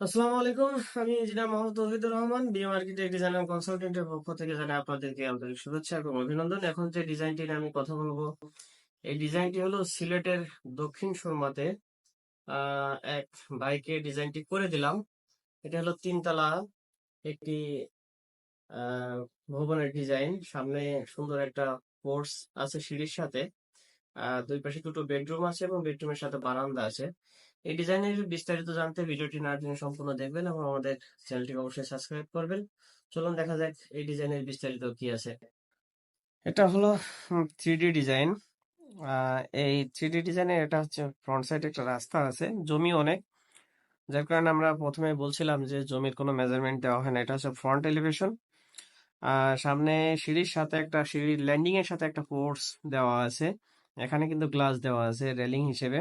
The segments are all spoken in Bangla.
আসসালামু আলাইকুম, আমি engineer Mohammad Touhidur Rahman, BM architect design এবং কনসালটেন্টের পক্ষ থেকে জানাই আপনাদেরকে আন্তরিক শুভেচ্ছা এবং অভিনন্দন। এখন যে ডিজাইনটি নিয়ে আমি কথা বলব, এই ডিজাইনটি হলো সিলেটের দক্ষিণ সুরমাতে এক বাইকে ডিজাইনটি করে দিলাম। এটা হলো তিনতলা একটি ভবনের ডিজাইন। সামনে সুন্দর একটা পোর্স আছে সিঁড়ির সাথে। দুই পাশে দুটো বেডরুম আছে এবং বেডরুমের সাথে বারান্দা আছে। এই ডিজাইনের বিস্তারিত জানতে ভিডিওটি না টেনে সম্পূর্ণ দেখবেন এবং আমাদের চ্যানেলটিকে অবশ্যই সাবস্ক্রাইব করবেন। চলুন দেখা যাক এই ডিজাইনের বিস্তারিত কি আছে। এটা হলো থ্রিডি ডিজাইন। এই থ্রিডি ডিজাইনের এটা হচ্ছে ফ্রন্ট সাইডে একটা রাস্তা আছে, জমি অনেক। যার কারণে আমরা প্রথমে বলছিলাম যে জমির কোনো মেজারমেন্ট দেওয়া হয় না, এটা হচ্ছে ফ্রন্ট এলিভেশন সামনে সিঁড়ির সাথে একটা, সিঁড়ির ল্যান্ডিং এর সাথে একটা ফোর্স দেওয়া আছে। এখানে কিন্তু গ্লাস দেওয়া আছে রেলিং হিসেবে।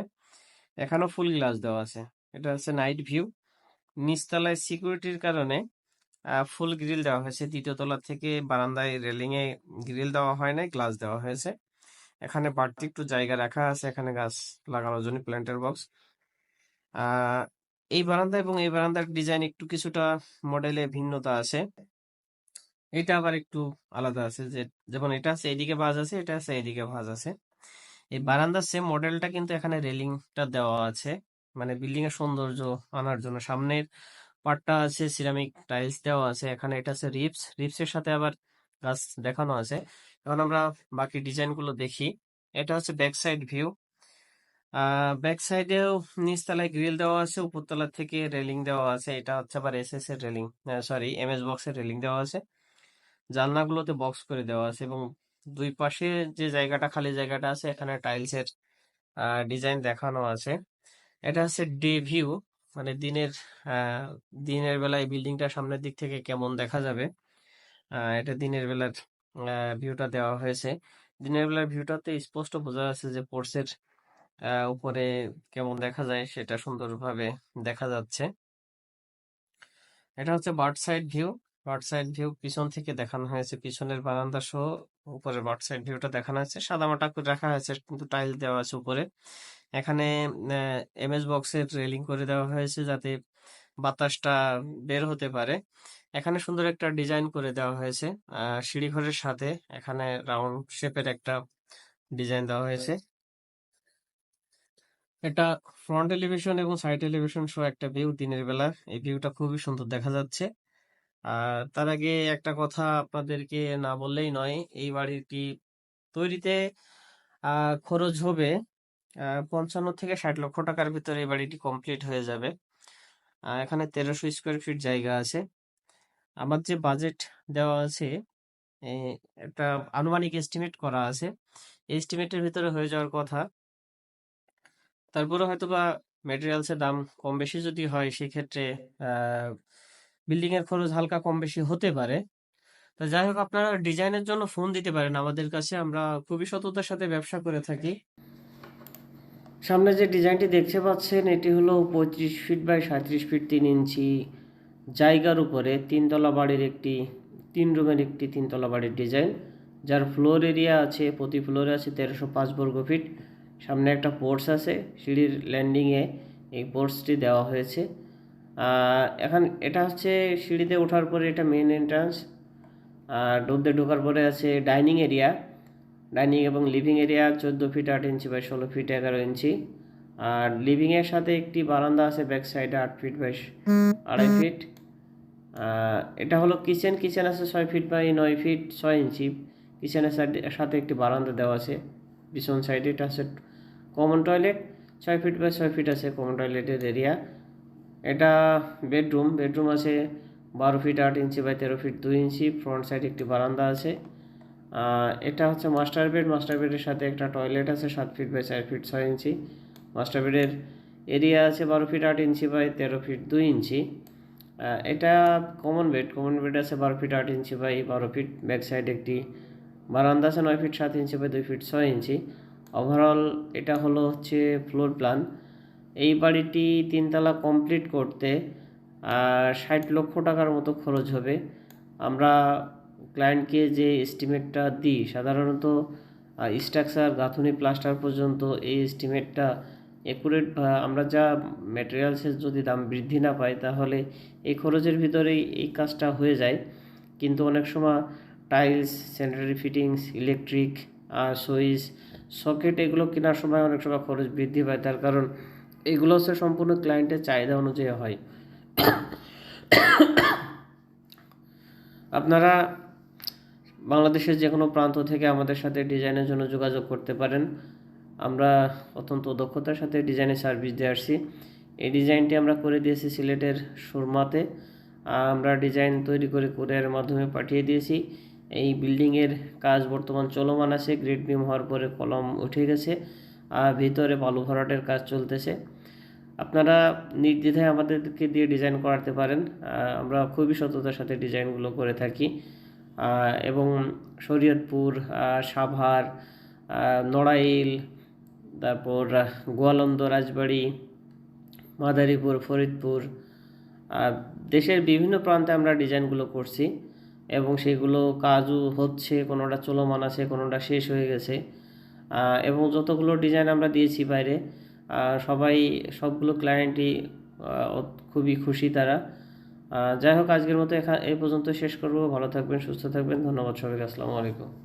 এখানেও ফুল গ্লাস দেওয়া আছে। এটা হচ্ছে নাইট ভিউ নিচতলায় সিকিউরিটির কারণে ফুল গ্রিল দেওয়া হয়েছে। দ্বিতীয় তলা থেকে বারান্দায় রেলিংয়ে গ্রিল দেওয়া হয় নাই গ্লাস দেওয়া হয়েছে। এখানে বাড়তি একটু জায়গা রাখা আছে, এখানে গাছ লাগানোর জন্য প্ল্যান্টের বক্স এই বারান্দা এবং এই বারান্দার ডিজাইন একটু কিছুটা মডেলে ভিন্নতা আছে। এটা আবার একটু আলাদা আছে যে, যেমন এটা আছে, এদিকে ভাঁজ আছে, এটা আছে, এদিকে ভাঁজ আছে। এই বারান্দার সেম মডেলটা কিন্তু এখানে রেলিংটা দেওয়া আছে। মানে বিল্ডিং এর সৌন্দর্য আনার জন্য। সামনের পার্টটা আছে সিরামিক টাইলস দেওয়া আছে। এখানে এটা আছে রিপস এর সাথে আবার গাছ দেখানো আছে। এখন আমরা বাকি ডিজাইনগুলো দেখি। এটা হচ্ছে ব্যাক সাইড ভিউ ব্যাক সাইডেও নিচতলায় গ্রিল দেওয়া আছে। উপরতলা থেকে রেলিং দেওয়া আছে। এটা হচ্ছে আবার এস এস এর railing sorry M S box এর রেলিং দেওয়া আছে। জানলাগুলোতে বক্স করে দেওয়া আছে এবং দুই পাশে যে জায়গাটা খালি জায়গাটা আছে, এখানে টাইলস এর ডিজাইন দেখানো আছে। এটা হচ্ছে ডে ভিউ মানে দিনের দিনের বেলায় বিল্ডিংটা সামনের দিক থেকে কেমন দেখা যাবে। এটা দিনের বেলার ভিউটা দেওয়া হয়েছে। দিনের বেলার ভিউটাতে স্পষ্ট বোঝা যাচ্ছে যে পোর্সের উপরে কেমন দেখা যায়, সেটা সুন্দরভাবে দেখা যাচ্ছে। এটা হচ্ছে bird side view. Bird side view পিছন থেকে দেখানো হয়েছে। পিছনের বারান্দা সহ উপরের বার্ড সাইড ভিউটা দেখানো হয়েছে। সাদামাটা করে রাখা হয়েছে, কিন্তু টাইল দেওয়া আছে উপরে। এখানে এমএস বক্সের রেলিং করে দেওয়া হয়েছে যাতে বাতাসটা বের হতে পারে। এখানে সুন্দর একটা ডিজাইন করে দেওয়া হয়েছে। সিঁড়ি ঘরের সাথে এখানে রাউন্ড শেপের একটা ডিজাইন দেওয়া হয়েছে। এটা ফ্রন্ট এলিভেশন এবং সাইড এলিভেশন সহ একটা ভিউ দিনের বেলা। এই ভিউটা খুবই সুন্দর দেখা যাচ্ছে। আর তার আগে একটা কথা আপনাদেরকে না বললেই নয়, এই বাড়িটি তৈরিতে খরচ হবে পঞ্চান্ন থেকে ষাট লক্ষ টাকার ভিতরে এই বাড়িটি কমপ্লিট হয়ে যাবে। এখানে তেরোশো স্কোয়ার ফিট জায়গা আছে। আমার যে বাজেট দেওয়া আছে একটা আনুমানিক এস্টিমেট করা আছে। এস্টিমেটের ভিতরে হয়ে যাওয়ার কথা। তারপরে হয়তো বা ম্যাটেরিয়ালস এর দাম কম বেশি যদি হয়, সেক্ষেত্রে বিল্ডিং এর খরচ হালকা কম বেশি হতে পারে। তা যাই হোক, আপনারা ডিজাইনের জন্য ফোন দিতে পারেন আমাদের কাছে। আমরা খুবই সততার সাথে ব্যবসা করে থাকি। সামনে যে ডিজাইনটি দেখতে পাচ্ছেন, এটি হলো পঁয়ত্রিশ ফিট বাই সাঁত্রিশ ফিট তিন ইঞ্চি জায়গার উপরে তিনতলা বাড়ির একটি, তিন রুমের একটি তিনতলা বাড়ির ডিজাইন যার ফ্লোর এরিয়া আছে, প্রতি ফ্লোরে আছে তেরোশো পাঁচ বর্গ ফিট সামনে একটা পোর্টস আছে, সিঁড়ির ল্যান্ডিংয়ে এই পোর্টসটি দেওয়া হয়েছে। এখন এটা হচ্ছে সিঁড়িতে ওঠার পরে এটা মেন এন্ট্রান্স আর ডোরতে ঢোকার পরে আছে ডাইনিং এরিয়া ডাইনিং এবং লিভিং এরিয়া চোদ্দ ফিট আট ইঞ্চি বাই ষোলো ফিট এগারো ইঞ্চি আর লিভিং এর সাথে একটি বারান্দা আছে ব্যাক সাইডে আট ফিট বাই আড়াই ফিট এটা হলো কিচেন কিচেন আছে ছয় ফিট বাই নয় ফিট ছয় ইঞ্চি কিচেনের সাথে একটি বারান্দা দেওয়া আছে, পিছন সাইডে এটা আছে কমন টয়লেট ছয় ফিট বাই ছয় ফিট আছে কমন টয়লেটের এরিয়া এটা বেডরুম বেডরুম আছে বারো ফিট আট ইঞ্চি বাই তেরো ফিট দুই ইঞ্চি ফ্রন্ট সাইড একটি বারান্দা আছে। এটা হচ্ছে মাস্টার বেড মাস্টার বেডের সাথে একটা টয়লেট আছে সাত ফিট বাই চার ফিট ছয় ইঞ্চি। মাস্টার বেডের এরিয়া আছে বারো ফিট আট ইঞ্চি বাই তেরো ফিট দুই ইঞ্চি। এটা কমন বেড কমন বেড আছে বারো ফিট আট ইঞ্চি বাই বারো ফিট ব্যাক সাইড একটি বারান্দা আছে নয় ফিট সাত ইঞ্চি বাই দুই ফিট ছয় ইঞ্চি। ওভারঅল এটা হলো হচ্ছে ফ্লোর প্ল্যান এই বাড়িটি তিনতলা কমপ্লিট করতে ষাট লক্ষ টাকার মতো খরচ হবে। আমরা ক্লায়েন্টকে যে এস্টিমেটটা দিই, সাধারণত স্ট্রাকচার গাঁথুনি প্লাস্টার পর্যন্ত এই এস্টিমেটটা একুরেট আমরা যা ম্যাটেরিয়ালসের যদি দাম বৃদ্ধি না পাই তাহলে এই খরচের ভিতরেই এই কাজটা হয়ে যায়। কিন্তু অনেক সময় tiles sanitary fittings electric switch socket এগুলো কেনার সময় অনেক সময় খরচ বৃদ্ধি পায়। তার কারণ এগুলো হচ্ছে সম্পূর্ণ ক্লায়েন্টের চাহিদা অনুযায়ী হয়। আপনারা বাংলাদেশের যে কোনো প্রান্ত থেকে আমাদের সাথে ডিজাইনের জন্য যোগাযোগ করতে পারেন। আমরা অত্যন্ত দক্ষতার সাথে ডিজাইনের সার্ভিস দিয়ে আসছি। এই ডিজাইনটি আমরা করে দিয়েছি সিলেটের সুরমাতে। আমরা ডিজাইন তৈরি করে কুরিয়ারের মাধ্যমে পাঠিয়ে দিয়েছি। এই বিল্ডিংয়ের কাজ বর্তমান চলমান আছে। গ্রেড বিম হওয়ার পরে কলম উঠে গেছে। আর ভিতরে বালু ভরাটের কাজ চলতেছে। আপনারা নির্দ্বিধায় আমাদেরকে দিয়ে ডিজাইন করাতে পারেন। আমরা খুবই সততার সাথে ডিজাইনগুলো করে থাকি। এবং শরীয়তপুর সাভার নড়াইল, তারপর গোয়ালন্দ, রাজবাড়ি, মাদারীপুর, ফরিদপুর দেশের বিভিন্ন প্রান্তে আমরা ডিজাইনগুলো করছি। এবং সেগুলো কাজও হচ্ছে, কোনোটা চলমান আছে, কোনোটা শেষ হয়ে গেছে। এবং যতগুলো ডিজাইন আমরা দিয়েছি বাইরে সবাই, সবগুলো ক্লায়েন্টই খুবই খুশি তারা। যাই হোক, আজকের মতো এখা, এই পর্যন্ত শেষ করব। ভালো থাকবেন, সুস্থ থাকবেন। ধন্যবাদ সবাইকে। আসসালামু আলাইকুম।